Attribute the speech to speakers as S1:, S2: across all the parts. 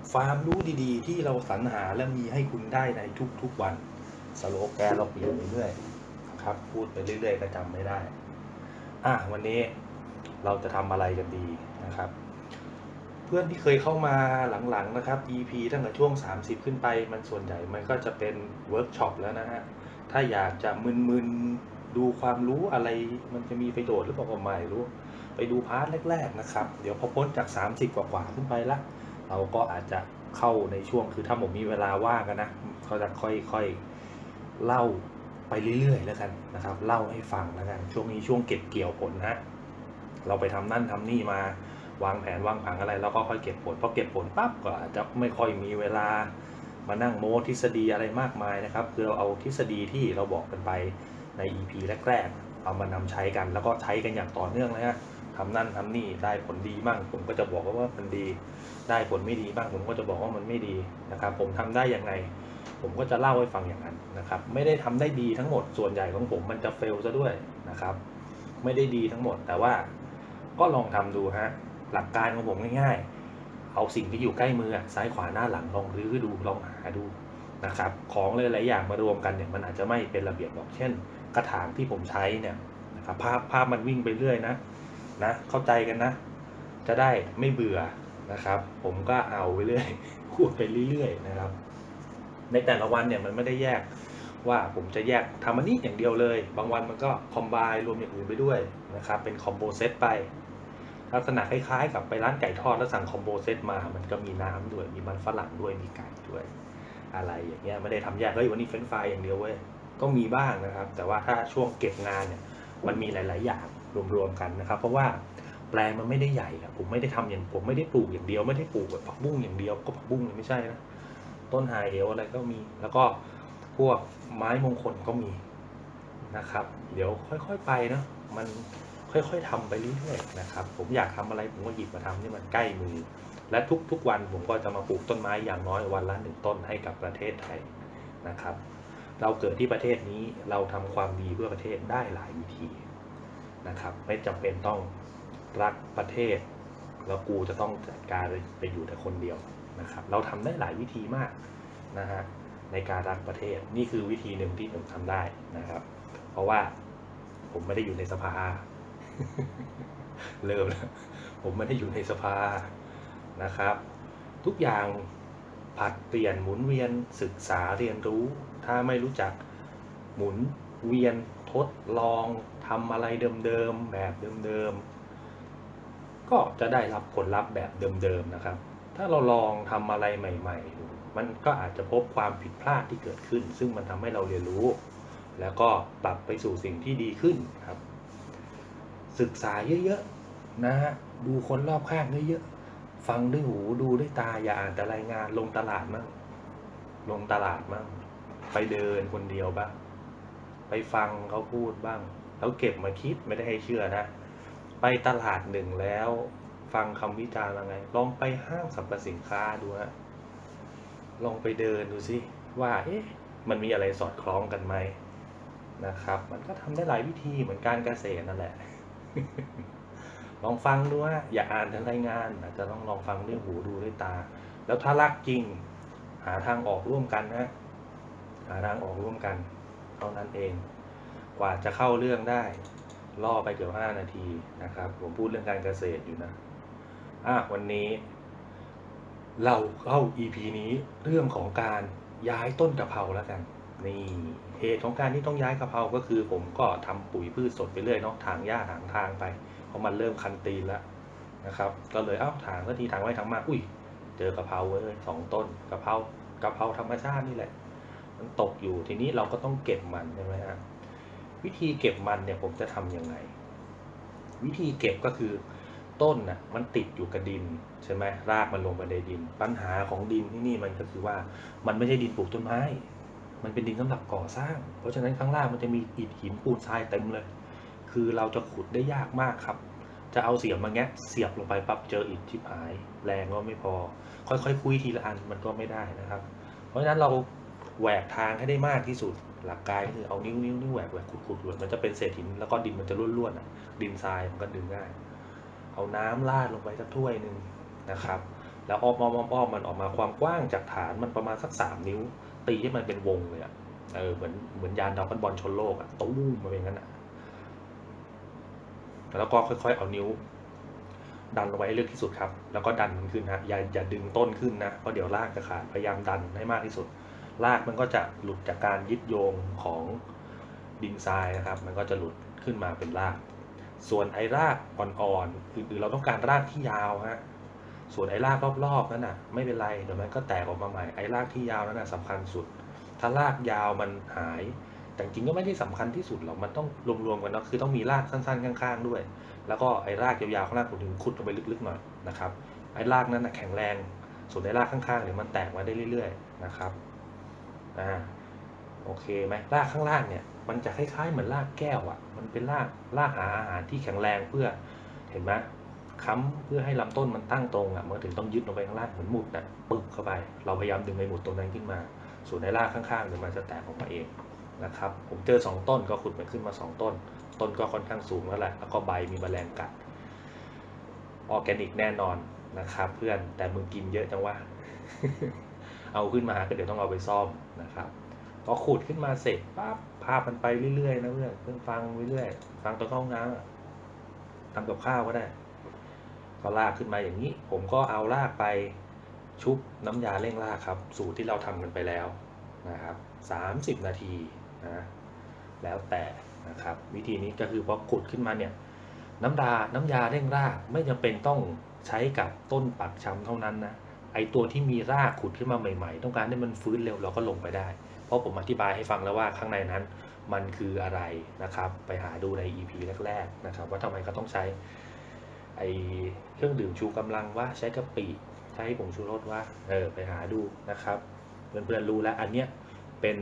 S1: คโนฟามรู้ดีๆ ที่เราสรรหาและมีให้คุณได้ในทุกๆวันสโลแกนเราเปลี่ยนเรื่อยๆนะครับ พูดไปเรื่อยๆก็จำไม่ได้ อะวันนี้เราจะทำอะไรกันดีนะครับ เพื่อนที่เคยเข้ามาหลังๆนะครับ EP ตั้งแต่ช่วง 30 ขึ้นไป มันส่วนใหญ่มันก็จะเป็นเวิร์กช็อปแล้วนะฮะถ้าอยากจะมึนๆดูความรู้อะไรมันจะมีประโยชน์หรือเปล่าก็ไม่รู้ ไปดูพาร์ทแรก ๆ นะครับ เดี๋ยวพอพ้นจาก 30 กว่าๆขึ้นไปละ เราก็อาจจะเข้าในช่วงคือถ้าผมมีเวลาว่างกันนะเขาจะค่อยๆเล่าไปเรื่อยๆแล้วกันนะครับ เล่าให้ฟังแล้วกันช่วงนี้ช่วงเก็บเกี่ยวผลนะเราไปทำนั่นทำนี่มาวางแผนวางผังอะไรแล้วก็ค่อยเก็บผลพอเก็บผลปั๊บก็อาจจะไม่ค่อยมีเวลามานั่งโม้ทฤษฎีอะไรมากมายนะครับ คือเราเอาทฤษฎีที่เราบอกกันไปใน EP แรกๆเอามานำใช้กันแล้วก็ใช้กันอย่างต่อเนื่องนะฮะ ทำนั่นทำนี่ได้ผลดีบ้างผมก็จะบอกว่ามันดี ได้ผลไม่ดีบ้างผมก็จะบอกว่ามันไม่ดีนะครับ ผมทำได้ยังไงผมก็จะเล่าให้ฟังอย่างนั้นนะครับ ไม่ได้ทำได้ดีทั้งหมดส่วนใหญ่ของผมมันจะเฟลซะด้วยนะครับ ไม่ได้ดีทั้งหมดแต่ว่าก็ลองทำดูฮะหลักการของผมง่ายๆ เอาสิ่งที่อยู่ใกล้มือซ้ายขวาหน้าหลังลองรื้อดูลองหาดูนะครับ ของหลายๆอย่างมารวมกันเนี่ยมันอาจจะไม่เป็นระเบียบหรอกเช่น กระถางที่ผมใช้เนี่ยนะครับภาพภาพมันวิ่งไปเรื่อยนะ นะเข้าใจกันนะ จะได้ไม่เบื่อนะครับ ผมก็เอาไปเรื่อยพูดไปเรื่อยๆนะครับ ในแต่ละวันเนี่ยมันไม่ได้แยกว่าผมจะแยกทำอันนี้อย่างเดียวเลย บางวันมันก็คอมไบรวมอย่างอื่นไปด้วยนะครับ เป็นคอมโบเซตไป ลักษณะคล้ายๆ กับไปร้านไก่ทอดแล้วสั่งคอมโบเซตมา มันก็มีน้ำด้วย มีมันฝรั่งด้วย มีไก่ด้วย อะไรอย่างเงี้ย ไม่ได้ทำแยกเฮ้ยวันนี้เฟรนฟรายอย่างเดียวเว้ย ก็มีบ้างนะครับ แต่ว่าถ้าช่วงเก็บงานเนี่ย มันมีหลาย ๆ อย่าง รวมๆกันนะครับ เพราะว่าแปลงมันไม่ได้ใหญ่อะผมไม่ได้ทำอย่างผมไม่ได้ปลูกอย่างเดียวไม่ได้ปลูกแบบผักบุ้งอย่างเดียวก็ผักบุ้งเนี่ยไม่ใช่นะต้นไฮเอลอะไรก็มี แล้วก็พวกไม้มงคลก็มีนะครับ เดี๋ยวค่อยๆไปเนอะมันค่อยๆทำไปเรื่อยๆนะครับ ผมอยากทำอะไรผมก็หยิบมาทำที่มันใกล้มือ และทุกๆวันผมก็จะมาปลูกต้นไม้อย่างน้อยวันละหนึ่งต้นให้กับประเทศไทยนะครับ เราเกิดที่ประเทศนี้เราทำความดีเพื่อประเทศได้หลายวิธี นะครับ ไม่จำเป็นต้องรักประเทศ แล้วกูจะต้องจัดการไปอยู่แต่คนเดียวนะครับ เราทำได้หลายวิธีมากนะฮะในการรักประเทศนี่คือวิธีหนึ่งที่ผมทำได้นะครับ เพราะว่าผมไม่ได้อยู่ในสภา เริ่มแล้วผมไม่ได้อยู่ในสภานะครับ ทุกอย่างผัดเปลี่ยนหมุนเวียนศึกษาเรียนรู้ ถ้าไม่รู้จักหมุนเวียนทดลอง ทำอะไรเดิมๆแบบเดิมๆก็จะได้รับผลลัพธ์แบบเดิมๆนะครับ ถ้าเราลองทำอะไรใหม่ๆดูมันก็อาจจะพบความผิดพลาดที่เกิดขึ้น ซึ่งมันทำให้เราเรียนรู้ แล้วก็ปรับไปสู่สิ่งที่ดีขึ้นครับ ศึกษาเยอะๆนะฮะดูคนรอบข้างเยอะๆฟังด้วยหูดูด้วยตาอย่าอ่านแต่รายงานลงตลาดมั่งลงตลาดมั่งไปเดินคนเดียวบ้างไปฟังเขาพูดบ้าง แล้วเก็บมาคิดไม่ได้ให้เชื่อนะ ไปตลาดหนึ่งแล้ว ฟังคำวิจารณ์ยังไงลองไปห้างสรรพสินค้าดูฮะลองไปเดินดูสิว่าเอ๊ะมันมีอะไรสอดคล้องกันไหมนะครับ มันก็ทำได้หลายวิธีเหมือนการเกษตรนั่นแหละ ลองฟังดูว่าอย่าอ่านแต่รายงานอาจจะต้องลองฟังด้วยหูดูด้วยตา แล้วถ้ารักจริง หาทางออกร่วมกันนะหาทางออกร่วมกัน เท่านั้นเอง กว่าจะเข้าเรื่องได้ล่อไปเกือบห้านาทีนะครับ ผมพูดเรื่องการเกษตรอยู่นะอะวันนี้ เราเข้า EP นี้เรื่องของการย้ายต้นกะเพราแล้วกัน นี่เหตุของการที่ต้องย้ายกะเพราก็คือ ผมก็ทำปุ๋ยพืชสดไปเรื่อยเนาะถางหญ้าถางทางไปเพราะมันเริ่มคันตีนแล้วนะครับ ก็เลยเอ้าถางก็ทีถางไว้ถางมาอุ้ย เจอกะเพราเว้ยสองต้นกะเพรากะเพราธรรมชาตินี่แหละ มันตกอยู่ทีนี้เราก็ต้องเก็บมันใช่ไหมฮะ วิธีเก็บมันเนี่ยผมจะทำยังไง วิธีเก็บก็คือต้นน่ะมันติดอยู่กับดินใช่ไหมรากมันลงไปในดิน ปัญหาของดินที่นี่มันก็คือว่ามันไม่ใช่ดินปลูกต้นไม้ มันเป็นดินสำหรับก่อสร้าง เพราะฉะนั้นข้างล่างมันจะมีอิฐหินปูนทรายเต็มเลย คือเราจะขุดได้ยากมากครับ จะเอาเสียบมาแงะเสียบลงไปปั๊บเจออิฐชิบหาย แรงก็ไม่พอ ค่อยๆคุยทีละอันมันก็ไม่ได้นะครับ เพราะฉะนั้นเราแหวกทางให้ได้มากที่สุด หลักการก็คือเอานิ้วนิ้วนิ้วแหวกแหวกขุดขุดขุดมันจะเป็นเศษหินแล้วก็ดินมันจะร่วนๆอะ ดินทรายมันก็ดึงง่าย เอาน้ำราดลงไปสักถ้วยหนึ่งนะครับ แล้วอ้อมอ้อมอ้อมอ้อมมันออกมาความกว้างจากฐานมันประมาณสักสามนิ้ว ตีให้มันเป็นวงเลยอะเออเหมือนเหมือนยานดาวกันบอลชนโลกอะตู้มมาเป็นงั้นอะแล้วก็ค่อยๆ เอานิ้ว ดันลงไว้ให้ลึกที่สุดครับ แล้วก็ดันมันขึ้นนะอย่าอย่าดึงต้นขึ้นนะเพราะเดี๋ยวรากจะขาดพยายามดันให้มากที่สุด รากมันก็จะหลุดจากการยึดโยงของดินทรายนะครับ มันก็จะหลุดขึ้นมาเป็นราก ส่วนไอ้รากอ่อนๆอื่นๆเราต้องการรากที่ยาวฮะส่วนไอ้รากรอบๆนั่นน่ะไม่เป็นไรเดี๋ยวมันก็แตกออกมาใหม่ไอ้รากที่ยาวนั่นน่ะสำคัญสุด ถ้ารากยาวมันหาย แต่จริงก็ไม่ได้สำคัญที่สุดหรอกมันต้องรวมๆกันเนาะคือต้องมีรากสั้นๆ ข้างๆด้วย แล้วก็ไอ้รากยาวๆข้างล่างผมถึงขุดลงไปลึกๆหน่อยนะครับไอ้รากนั้นน่ะแข็งแรง ส่วนไอ้รากข้างๆเนี่ยมันแตกมาได้เรื่อย ๆ นะครับ อ่าโอเคไหมรากข้างล่างเนี่ย มันจะคล้ายๆ เหมือนรากแก้วอะ่ะ มันเป็นรากรากหาอาหารที่แข็งแรงเพื่อเห็นไหมค้ำเพื่อให้ลำต้นมันตั้งตรงอะ่ะมันถึงต้องยึดลงไปข้างล่างเหมือนหมุดนะ่ะปึกเข้าไป เราพยายามดึงไอ้หมุดตรงนั้นขึ้นมา ส่วนในรากข้างๆเดี๋ยวมันจะแตกออกมาเองนะครับ ผมเจอสองต้นก็ขุดมันขึ้นมาสองต้น ต้นก็ค่อนข้างสูงแล้วแหละแล้วก็ใบมีแมลงกัดออร์แกนิกแน่นอนนะครับ เพื่อนแต่มึงกินเยอะจังวะ เอาขึ้นมาก็เดี๋ยวต้องเอาไปซ่อมนะครับพอขุดขึ้นมาเสร็จปั๊บภาพมันไปเรื่อยๆนะเพื่อนเพื่อนฟังเรื่อยๆฟังตอนเข้าห้องน้ำทำกับข้าวก็ได้ก็ลากขึ้นมาอย่างนี้ ผมก็เอาลากไปชุบน้ำยาเร่งรากครับ สูตรที่เราทำกันไปแล้วนะครับสามสิบนาทีนะแล้วแต่นะครับ วิธีนี้ก็คือพอขุดขึ้นมาเนี่ยน้ำดาน้ำยาเร่งรากไม่จำเป็นต้องใช้กับต้นปักช้ำเท่านั้นนะ ไอตัวที่มีรากขุดขึ้นมาใหม่ๆ ต้องการให้มันฟื้นเร็วเราก็ลงไปได้ เพราะผมอธิบายให้ฟังแล้วว่าข้างในนั้นมันคืออะไรนะครับ ไปหาดูใน EP แรกๆนะครับ ว่าทำไมเขาต้องใช้ไอเครื่องดื่มชูกำลังว่าใช้กะปิใช้ผงชูรสว่าเออไปหาดูนะครับ เพื่อนๆรู้แล้วอันเนี้ยเป็น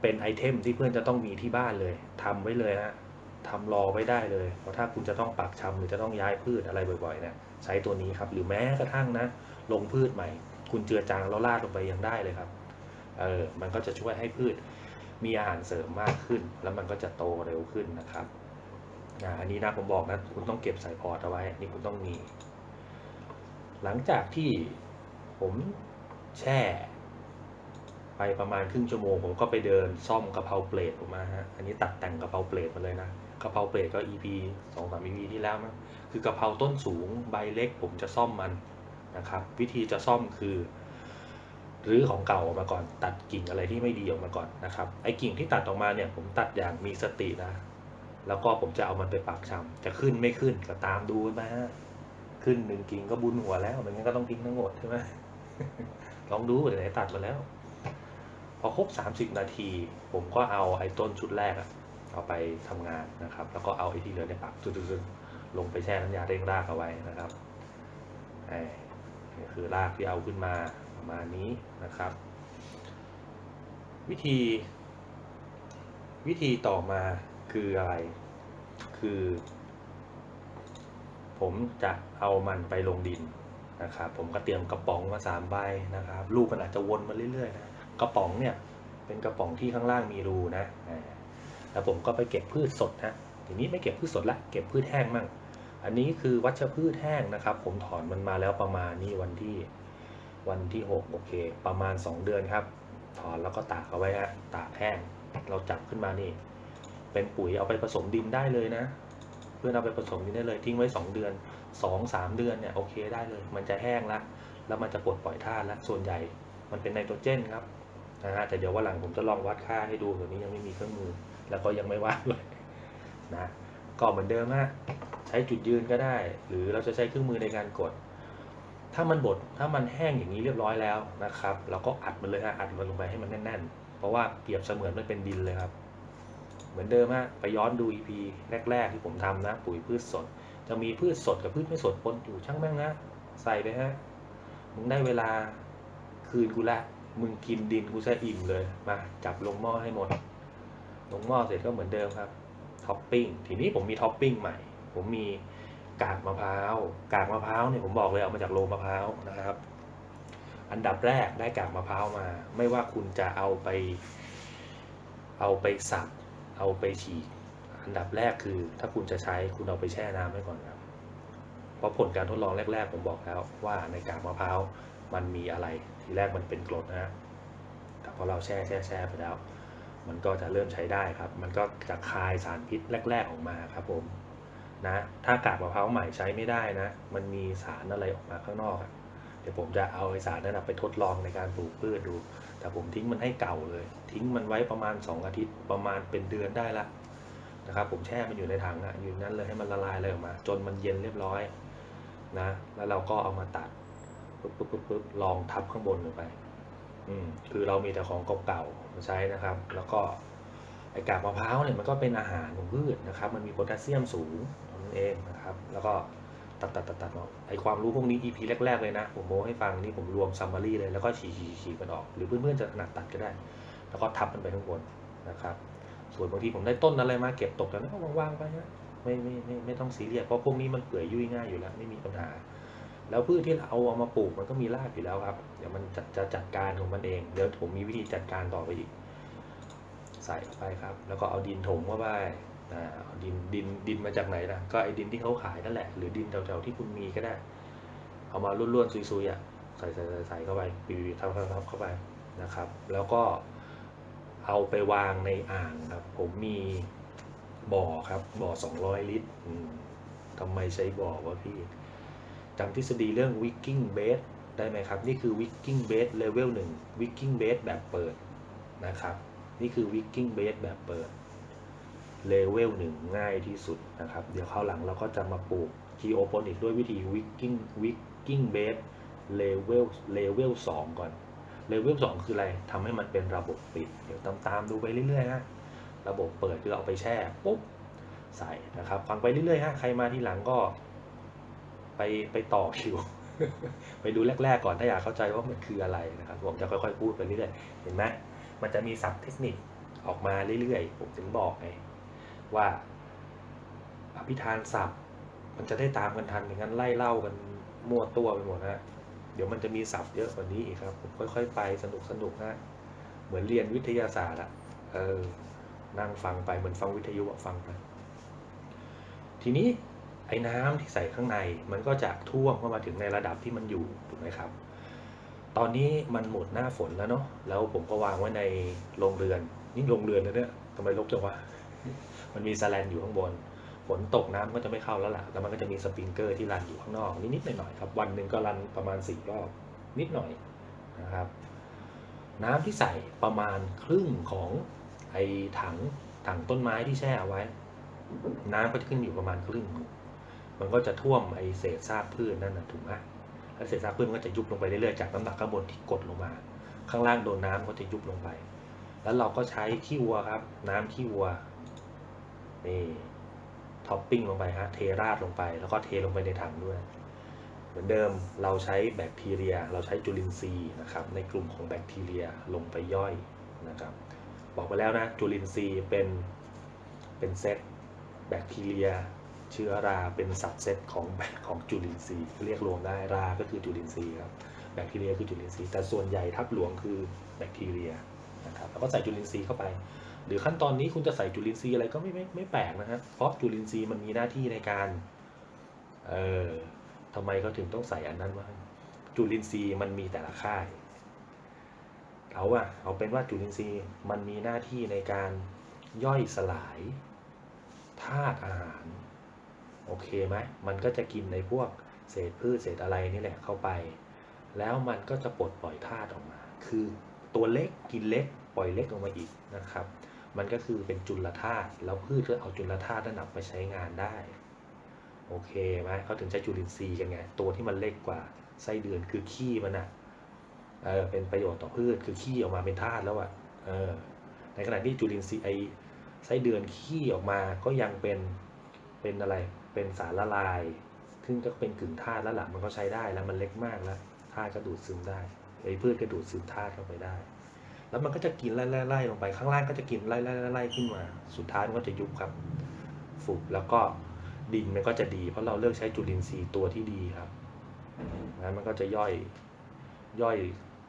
S1: เป็นไอเทมที่เพื่อนจะต้องมีที่บ้านเลยทำไว้เลยนะ ทำรอไว้ได้เลย เพราะถ้าคุณจะต้องปักชำหรือจะต้องย้ายพืชอะไรบ่อยๆเนะใช้ตัวนี้ครับหรือแม้กระทั่งนะลงพืชใหม่ คุณเจือจางแล้วราดลงไปยังได้เลยครับเออมันก็จะช่วยให้พืชมีอาหารเสริมมากขึ้น แล้วมันก็จะโตเร็วขึ้นนะครับอ่าอันนี้นะผมบอกนะคุณต้องเก็บใส่พอร์ตเอาไว้นี่คุณต้องมี หลังจากที่ผมแช่ ไปประมาณครึ่งชั่วโมงผมก็ไปเดินซ่อมกระเพราเปลดออกมาฮะ อันนี้ตัดแต่งกระเพราเปลดมาเลยนะ กระเพราเปลดก็ EP สองสาม EP ที่แล้วมั้งคือกระเพราต้นสูงใบเล็กผมจะซ่อมมันนะครับ วิธีจะซ่อมคือรื้อของเก่าออกมาก่อน ตัดกิ่งอะไรที่ไม่ดีออกมาก่อนนะครับ ไอ้กิ่งที่ตัดออกมาเนี่ยผมตัดอย่างมีสตินะ แล้วก็ผมจะเอามันไปปักชำจะขึ้นไม่ขึ้นก็ตามดูนะฮะ ขึ้นหนึ่งกิ่งก็บุญหัวแล้วไม่งั้นก็ต้องทิ้งทั้งหมดใช่ไหมลองดูไหนตัดมาแล้ว พอครบ 30 นาที ผมก็เอาไอ้ต้นชุดแรกอะเอาไปทำงานนะครับ แล้วก็เอาไอ้ที่เหลือในยปักจุดๆๆลงไปแช่น้ำยาเร่งรากเอาไว้นะครับไอ้นี่คือรากที่เอาขึ้นมาประมาณนี้นะครับ วิธีวิธีต่อมาคืออะไร คือ ผมจะเอามันไปลงดินนะครับ ผมก็เตรียมกระป๋องมาสามใบนะครับ ลูกมันอาจจะวนมาเรื่อยๆนะ กระป๋องเนี่ยเป็นกระป๋องที่ข้างล่างมีรูนะแล้วผมก็ไปเก็บพืชสดนะทีนี้ไม่เก็บพืชสดละเก็บพืชแห้งมั่ง อันนี้คือวัชพืชแห้งนะครับ ผมถอนมันมาแล้วประมาณนี้วันที่วันที่หกโอเค ประมาณสองเดือนครับ ถอนแล้วก็ตากเอาไว้ฮะตากแห้ง เราจับขึ้นมานี่ เป็นปุ๋ยเอาไปผสมดินได้เลยนะ เพื่อนเอาไปผสมดินได้เลยทิ้งไว้สองเดือนสองสามเดือนเนี่ยโอเคได้เลย มันจะแห้งละแล้วมันจะปลดปล่อยธาตุละส่วนใหญ่มันเป็นไนโตรเจนครับ นะฮะแต่เดี๋ยววันหลังผมจะลองวัดค่าให้ดูตัวนี้ยังไม่มีเครื่องมือ แล้วก็ยังไม่วัดด้วยนะก็เหมือนเดิมฮะใช้จุดยืนก็ได้ หรือเราจะใช้เครื่องมือในการกด ถ้ามันบดถ้ามันแห้งอย่างนี้เรียบร้อยแล้วนะครับ เราก็อัดมันเลยฮะอัดมันลงไปให้มันแน่นๆ เพราะว่าเปรียบเสมือนมันเป็นดินเลยครับ เหมือนเดิมฮะไปย้อนดู EP แรก ๆ ที่ผมทำนะ ปุ๋ยพืชสด จะมีพืชสดกับพืชไม่สดปนอยู่ช่างแม่งนะใส่ไปฮะมึงได้เวลาคืนกูละ มึงกินดินกูซะอิ่มเลย มาจับลงหม้อให้หมด ลงหม้อเสร็จก็เหมือนเดิมครับ ท็อปปิ้ง ทีนี้ผมมีท็อปปิ้งใหม่ ผมมีกากมะพร้าว กากมะพร้าวเนี่ยผมบอกเลยเอามาจากโรงมะพร้าวนะครับ อันดับแรกได้กากมะพร้าวมา ไม่ว่าคุณจะเอาไป เอาไปสับ เอาไปฉีก อันดับแรกคือ ถ้าคุณจะใช้คุณเอาไปแช่น้ำไว้ก่อนครับ เพราะผลการทดลองแรก ๆ ผมบอกแล้วว่าในกากมะพร้าวมันมีอะไร ทีแรกมันเป็นกรดนะฮะแต่พอเราแช่แช่แช่ไปแล้ว มันก็จะเริ่มใช้ได้ครับ มันก็จะคายสารพิษแรก ๆออกมาครับผมนะ ถ้ากากมะพร้าวใหม่ใช้ไม่ได้นะ มันมีสารอะไรออกมาข้างนอกอะเดี๋ยวผมจะเอาไอสารนั้นไปทดลองในการปลูกพืชดู แต่ผมทิ้งมันให้เก่าเลย ทิ้งมันไว้ประมาณ 2 อาทิตย์ ประมาณเป็นเดือนได้ละนะครับ ผมแช่มันอยู่ในถังอะอยู่นั้นเลยให้มันละลายเลยออกมา จนมันเย็นเรียบร้อยนะ แล้วเราก็เอามาตัด ปุ๊บปุ๊บปุ๊บปุ๊บลองทับข้างบนลงไป อืมคือเรามีแต่ของเก่าๆมาใช้นะครับ แล้วก็ไอกากมะพร้าวเนี่ยมันก็เป็นอาหารของพืชนะครับ มันมีโพแทสเซียมสูงนั่นเองนะครับ แล้วก็ตัดตัดตัดตัดออกไอความรู้พวกนี้ EP แรกๆเลยนะ ผมโม้ให้ฟังนี่ผมรวมซัมมารีเลยแล้วก็ฉีกฉีกฉีกมันออก หรือเพื่อนๆจะถนัดตัดก็ได้ แล้วก็ทับมันไปข้างบนนะครับ ส่วนบางทีผมได้ต้นอะไรมาเก็บตกแล้วก็วางๆไปนะไม่ไม่ไม่ไม่ต้องซีเรียสเพราะพวกนี้มันเปื่อยยุ่ยง่ายอยู่แล้ว ไม่มีปัญหา แล้วพืชที่เราเอาเอามาปลูกมันก็มีรากอยู่แล้วครับ เดี๋ยวมันจะจะจัดการของมันเอง เดี๋ยวผมมีวิธีจัดการต่อไปอีก ใส่เข้าไปครับ แล้วก็เอาดินถมเข้าไปอ่าเอาดินดินดินมาจากไหนนะก็ไอ้ดินที่เขาขายนั่นแหละ หรือดินแถวๆที่คุณมีก็ได้ เอามาล้วนๆซุยๆอะใส่ใส่ใส่เข้าไปปีๆทับทับทับเข้าไปนะครับ แล้วก็เอาไปวางในอ่างครับ ผมมีบ่อครับบ่อ 200 ลิตรทำไมใช้บ่อวะพี่ จำทฤษฎีเรื่อง wicking base ได้ไหมครับ นี่คือ wicking base level 1 wicking base แบบเปิดนะครับ นี่คือ wicking base แบบเปิด level 1 ง่ายที่สุดนะครับ เดี๋ยวคราวหลังเราก็จะมาปลูก geoponic ด้วยวิธี wicking wicking base level level 2 ก่อน level 2 คืออะไรทำให้มันเป็นระบบปิด เดี๋ยวตามตามๆดูไปเรื่อยๆฮะระบบเปิดคือเอาไปแช่ปุ๊บใส่นะครับฟังไปเรื่อยๆฮะใครมาที่หลังก็ ไปไปต่อคิว ไปดูแรก ๆ ก่อนถ้าอยากเข้าใจว่ามันคืออะไรนะครับผมจะค่อยๆพูดไปเรื่อยๆเห็นไหมมันจะมีศัพท์เทคนิคออกมาเรื่อยๆ ผมถึงบอกไงว่าอภิธานศัพท์ มันจะได้ตามกันทันอย่างนั้นไล่เล่ากันมั่วตัวไปหมดนะเดี๋ยวมันจะมีศัพท์เยอะกว่านี้อีกครับ ผมค่อย ๆ ไปสนุกสนุกนะเหมือนเรียนวิทยาศาสตร์อะเออนั่งฟังไปเหมือนฟังวิทยุฟังไปทีนี้ ไอ้น้ำที่ใส่ข้างในมันก็จะท่วมเข้ามาถึงในระดับที่มันอยู่ถูกไหมครับ ตอนนี้มันหมดหน้าฝนแล้วเนาะแล้วผมก็วางไว้ในโรงเรือนนี่โรงเรือนนะเนี่ยทำไมลกจังวะมันมีสแลนอยู่ข้างบนฝนตกน้ำก็จะไม่เข้าแล้วล่ะแล้วมันก็จะมีสปริงเกอร์ที่รันอยู่ข้างนอกนิดๆหน่อยๆครับวันหนึ่งก็รันประมาณสี่รอบนิดหน่อยนะครับ น้ำที่ใส่ประมาณครึ่งของไอ้ถังถังต้นไม้ที่แช่เอาไว้ น้ำก็จะขึ้นอยู่ประมาณครึ่ง มันก็จะท่วมไอเศษซากพืชนั่นนะถูกไหมแล้วเศษซากพืชมันก็จะยุบลงไปเรื่อยๆจากน้ำหนักข้างบนที่กดลงมา ข้างล่างโดนน้ำก็จะยุบลงไป แล้วเราก็ใช้ขี้วัวครับ น้ำขี้วัวนี่ท็อปปิ้งลงไปฮะเทราดลงไป แล้วก็เทลงไปในถังด้วย เหมือนเดิมเราใช้แบคทีเรีย เราใช้จุลินทรีย์นะครับในกลุ่มของแบคทีเรียลงไปย่อยนะครับ บอกไปแล้วนะจุลินทรีย์เป็นเป็นเซตแบคทีเรีย ชื้อราเป็นสับเซตของแบคของจุลินทรีย์เรียกรวมได้ราก็คือจุลินทรีย์ครับแบคทีเรียคือจุลินทรีย์แต่ส่วนใหญ่ทับหลวงคือแบคทีเรียนะครับแล้วก็ใส่จุลินทรีย์เข้าไป หรือขั้นตอนนี้คุณจะใส่จุลินทรีย์อะไรก็ไม่ไม่ไม่แปลกนะฮะเพราะจุลินทรีย์มันมีหน้าที่ในการเอ่อทำไมเขาถึงต้องใส่อันนั้นวะจุลินทรีย์มันมีแต่ละค่ายเอาอะเอาเป็นว่าจุลินทรีย์มันมีหน้าที่ในการย่อยสลายธาตุอาหาร โอเคไหมมันก็จะกินในพวกเศษพืชเศษอะไรนี่แหละเข้าไป แล้วมันก็จะปลดปล่อยธาตุออกมา คือตัวเล็กกินเล็กปล่อยเล็กออกมาอีกนะครับ มันก็คือเป็นจุลธาตุแล้วพืชก็เอาจุลธาตุนั้นนำไปใช้งานได้โอเคไหมเขาถึงใช้จุลินทรีย์กันไงตัวที่มันเล็กกว่าไส้เดือนคือขี้มันอะเออเป็นประโยชน์ต่อพืชคือขี้ออกมาเป็นธาตุแล้วอะเออในขณะที่จุลินทรีย์ไอไส้เดือนขี้ออกมาก็ยังเป็นเป็นอะไร เป็นสารละลาย ซึ่งก็เป็นกึ่งธาตุแล้วหล่ะมันก็ใช้ได้แล้วมันเล็กมากแล้วธาตุก็ดูดซึมได้ไอ้พืชก็ดูดซึมธาตุเข้าไปได้ แล้วมันก็จะกินไล่ไล่ไล่ลงไปข้างล่างก็จะกินไล่ไล่ไล่ไล่ขึ้นมา สุดท้ายมันก็จะยุบครับฟุบแล้วก็ดินมันก็จะดี เพราะเราเลือกใช้จุลินทรีย์ตัวที่ดีครับแล้วมันก็จะย่อยย่อย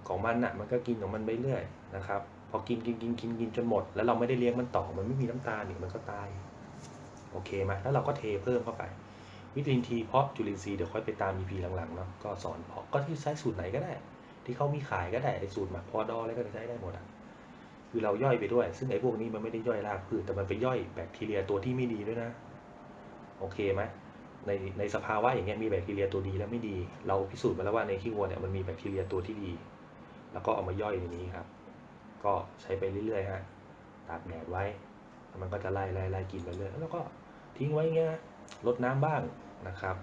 S1: ของมันน่ะมันก็กินของมันไปเรื่อยนะครับ พอกินกินกินกินกินจนหมด แล้วเราไม่ได้เลี้ยงมันต่อมันไม่มีน้ำตาลอีกมันก็ตาย โอเคไหมแล้วเราก็เทเพิ่มเข้าไป วิตามินทีเพาะจุลินทรีย์เดี๋ยวค่อยไปตาม EP หลังๆเนาะก็สอนเพาะก็ที่ใช้สูตรไหนก็ได้ ที่เขามีขายก็ได้ไอ้สูตรหมักพอดออะไรก็ใช้ได้หมดอะคือเราย่อยไปด้วย ซึ่งไอ้พวกนี้มันไม่ได้ย่อยรากพืชแต่มันไปย่อยแบคทีเรียตัวที่ไม่ดีด้วยนะโอเคไหมในในสภาวะอย่างเงี้ยมีแบคทีเรียตัวดีและไม่ดี เราพิสูจน์มาแล้วว่าในขี้วัวเนี่ยมันมีแบคทีเรียตัวที่ดี แล้วก็เอามาย่อยในนี้ครับ ก็ใช้ไปเรื่อยๆฮะตากแดดไว้ มันก็จะไล่ไล่ไล่กินไปเรื่อยแล้วก็ทิ้งไว้เงี้ยลดน้ำบ้างนะครับ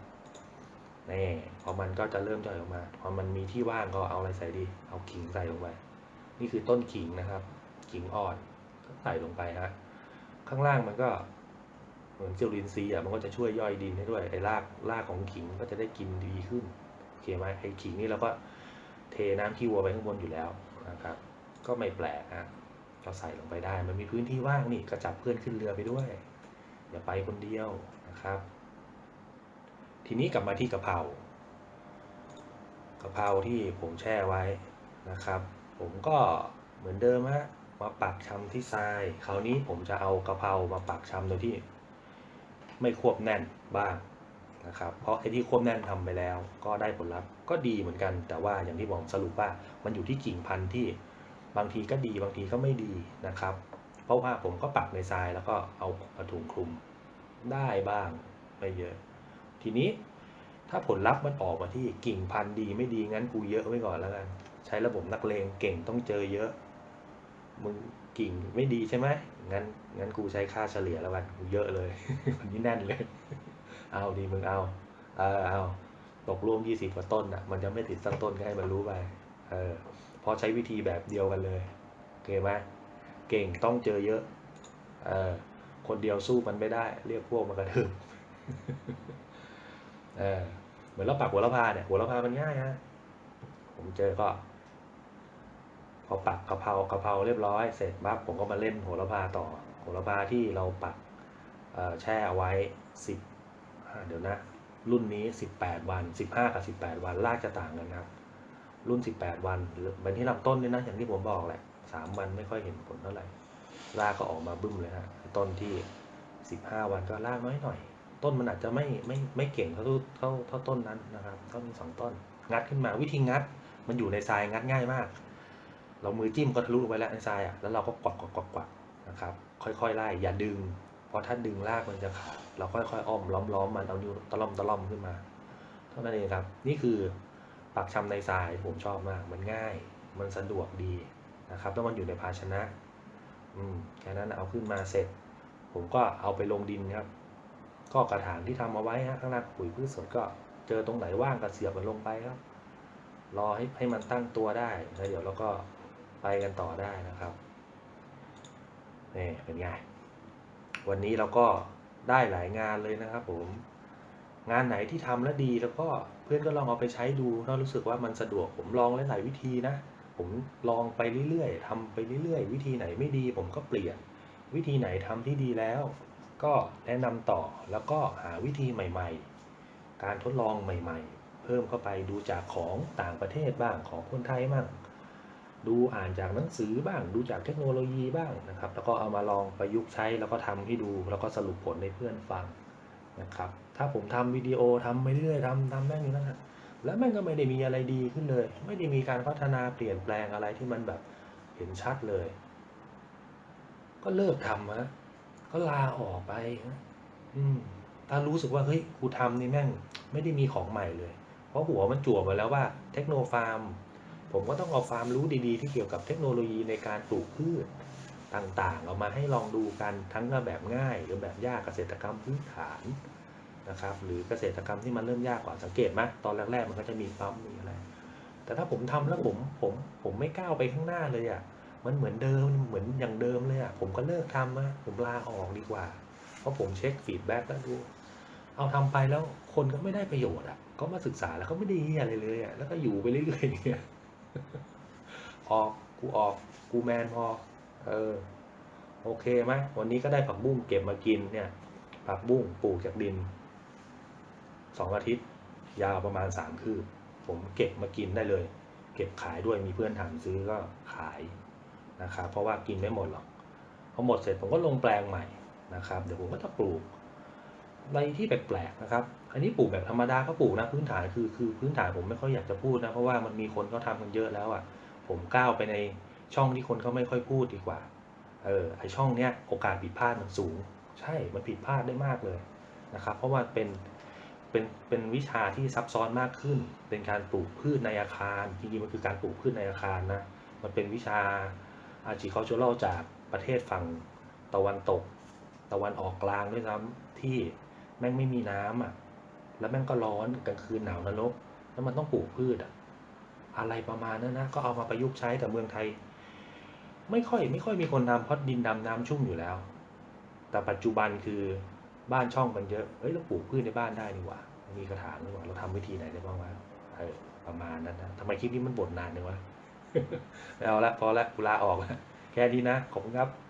S1: นี่พอมันก็จะเริ่มย่อยออกมา พอมันมีที่ว่างก็เอาอะไรใส่ดี เอาขิงใส่ลงไป นี่คือต้นขิงนะครับ ขิงอ่อนก็ใส่ลงไปฮะ ข้างล่างมันก็เหมือนจุลินทรีอะ มันก็จะช่วยย่อยดินให้ด้วย ไอ้รากรากของขิงก็จะได้กินดีขึ้น โอเคไหมไอ้ขิงนี่เราก็เทน้ำขี้วัวไปข้างบนอยู่แล้วนะครับ ก็ไม่แปลกฮะ ก็ใส่ลงไปได้ มันมีพื้นที่ว่างนี่ก็จับเพื่อนขึ้นเรือไปด้วย อย่าไปคนเดียวนะครับ ทีนี้กลับมาที่กะเพรากะเพราที่ผมแช่ไว้นะครับ ผมก็เหมือนเดิมฮะมาปักชำที่ทราย คราวนี้ผมจะเอากะเพรามาปักชำโดยที่ ไม่ควบแน่นบ้างนะครับ เพราะไอ้ที่ควบแน่นทำไปแล้ว ก็ได้ผลลัพธ์ก็ดีเหมือนกัน แต่ว่าอย่างที่บอกสรุปว่ามันอยู่ที่กิ่งพันธุ์ที่ บางทีก็ดีบางทีก็ไม่ดีนะครับ เพราะว่าผมก็ปักในทรายแล้วก็เอาเอาถุงคลุมได้บ้างไม่เยอะ ทีนี้ถ้าผลลัพธ์มันออกมาที่กิ่งพันธุ์ดีไม่ดีงั้นกูเยอะไว้ก่อนแล้วกันใช้ระบบนักเลงเก่งต้องเจอเยอะมึงกิ่งไม่ดีใช่ไหมงั้นงั้นกูใช้ค่าเฉลี่ยแล้วกันกูเยอะเลยวันนี้แน่นเลย เอาดีมึงเอาเออเอาตกรวมยี่สิบกว่าต้นอะมันจะไม่ติดสักต้นก็ให้มันรู้ไปเออ เพอใช้วิธีแบบเดียวกันเลยโอเคไหมเก่งต้องเจอเยอะเออคนเดียวสู้มันไม่ได้ เรียกพวกมากระทืบเออเหมือนเราปักหัวละพาเนี่ยหัวละพามันง่ายฮะผมเจอก็ พอปักกะเพรากะเพราเรียบร้อยเสร็จปั๊บผมก็มาเล่นโหระพาต่อโหระพาที่เราปักแช่เอาไว้สิบเดี๋ยวนะรุ่นนี้สิบแปดวันสิบห้ากับสิบแปดวันรากจะต่างกันครับ รุ่นสิบแปดวันหรือวันที่ลำต้นเนี่ยนะอย่างที่ผมบอกแหละสามวันไม่ค่อยเห็นผลเท่าไหร่รากก็ออกมาบึ้มเลยฮะต้นที่สิบห้าวันก็รากน้อยหน่อย ต้นมันอาจจะไม่ไม่ไม่เก่งเท่าเท่าเท่าต้นนั้นนะครับต้นมีสองต้น งัดขึ้นมาวิธีงัด มันอยู่ในทรายงัดง่ายมาก เรามือจิ้มก็ทะลุลงไปแล้วในทรายอะแล้วเราก็กวักกวักกวักกวักนะครับ ค่อยๆไล่อย่าดึงเพราะถ้าดึงรากมันจะขาดเราค่อยๆอ้อมล้อมล้อมมันเอานิ้วตะล่อมตะล่อมขึ้นมา เท่านั้นเองครับ นี่คือ ปักชำในทรายผมชอบมาก มันง่าย มันสะดวกดีนะครับแล้วมันอยู่ในภาชนะอืมแค่นั้นเอาขึ้นมาเสร็จ ผมก็เอาไปลงดินครับ ก็กระถางที่ทำเอาไว้ฮะข้างล่างปุ๋ยพืชสดก็เจอตรงไหนว่างก็เสียบมันลงไปครับ รอให้ให้มันตั้งตัวได้แล้วเดี๋ยวเราก็ไปกันต่อได้นะครับนี่เป็นไงวันนี้เราก็ได้หลายงานเลยนะครับผม งานไหนที่ทำแล้วดีแล้วก็เพื่อนก็ลองเอาไปใช้ดูถ้ารู้สึกว่ามันสะดวกผมลองหลายๆวิธีนะ ผมลองไปเรื่อยๆทำไปเรื่อยๆ วิธีไหนไม่ดีผมก็เปลี่ยน วิธีไหนทำที่ดีแล้ว ก็แนะนำต่อแล้วก็หาวิธีใหม่ๆ การทดลองใหม่ ๆ เพิ่มเข้าไปดูจากของต่างประเทศบ้างของคนไทยบ้างดูอ่านจากหนังสือบ้าง ดูจากเทคโนโลยีบ้างนะครับ แล้วก็เอามาลองประยุกต์ใช้แล้วก็ทำให้ดู แล้วก็สรุปผลให้เพื่อนฟังนะครับ ถ้าผมทำวิดีโอทำไปเรื่อยๆทำทำแม่งอยู่นั่นแหละแล้วแม่งก็ไม่ได้มีอะไรดีขึ้นเลย ไม่ได้มีการพัฒนาเปลี่ยนแปลงอะไรที่มันแบบเห็นชัดเลย ก็เลิกทำฮะก็ลาออกไปฮะอืมถ้ารู้สึกว่าเฮ้ยกูทำนี่แม่งไม่ได้มีของใหม่เลย เพราะหัวมันจั่วมาแล้วว่าเทคโนฟาร์ม ผมก็ต้องเอาความรู้ดีๆ ที่เกี่ยวกับเทคโนโลยีในการปลูกพืชต่างๆ เอามาให้ลองดูกันทั้งแบบง่าย หรือแบบยากเกษตรกรรมพื้นฐาน นะครับ หรือเกษตรกรรมที่มันเริ่มยากกว่าสังเกตไหมตอนแรกๆมันก็จะมีปั๊มมีอะไร แต่ถ้าผมทำแล้วผมผมผมไม่ก้าวไปข้างหน้าเลยอะมันเหมือนเดิมเหมือนอย่างเดิมเลยอะผมก็เลิกทำอะผมลาออกดีกว่า เพราะผมเช็คฟีดแบ็กแล้วดู เอาทำไปแล้วคนก็ไม่ได้ประโยชน์อะก็มาศึกษาแล้วก็ไม่ได้เหี้ยอะไรเลยอะแล้วก็อยู่ไปเรื่อยๆเงี้ยออกกูออกกูแมนพอเออโอเคไหมวันนี้ก็ได้ผักบุ้งเก็บมากินเนี่ยผักบุ้งปลูกจากดิน สองอาทิตย์ ยาวประมาณสามคืบ ผมเก็บมากินได้เลย เก็บขายด้วยมีเพื่อนถามซื้อก็ขายนะครับเพราะว่ากินไม่หมดหรอกพอหมดเสร็จผมก็ลงแปลงใหม่นะครับ เดี๋ยวผมก็จะปลูกในที่แปลกๆนะครับ อันนี้ปลูกแบบธรรมดาก็ปลูกนะพื้นฐานคือคือพื้นฐานผมไม่ค่อยอยากจะพูดนะเพราะว่ามันมีคนเขาทำกันเยอะแล้วอะ ผมก้าวไปในช่องที่คนเขาไม่ค่อยพูดดีกว่า เออไอช่องเนี้ยโอกาสผิดพลาดมันสูง ใช่มันผิดพลาดได้มากเลยนะครับ เพราะว่าเป็น เป็นเป็นวิชาที่ซับซ้อนมากขึ้น เป็นการปลูกพืชในอาคารจริงๆมันคือการปลูกพืชในอาคารนะมันเป็นวิชา agricultural จากประเทศฝั่งตะวันตก ตะวันออกกลางด้วยซ้ำที่แม่งไม่มีน้ำอะแล้วแม่งก็ร้อนกลางคืนหนาวนรกแล้วมันต้องปลูกพืชอะอะไรประมาณนั้นนะก็เอามาประยุกต์ใช้แต่เมืองไทย ไม่ค่อยไม่ค่อยมีคนทำเพราะดินดำน้ำชุ่มอยู่แล้ว แต่ปัจจุบันคือ บ้านช่องมันเยอะ เฮ้ยเราปลูกพืชในบ้านได้นี่หว่า มีกระถางนี่หว่า เราทำวิธีไหนได้บ้างวะเออประมาณนั้นนะทำไมคลิปนี้มันบทนานเนี่ยวะไม่เอาละพอละกูลาออกละแค่นี้นะ ขอบคุณครับ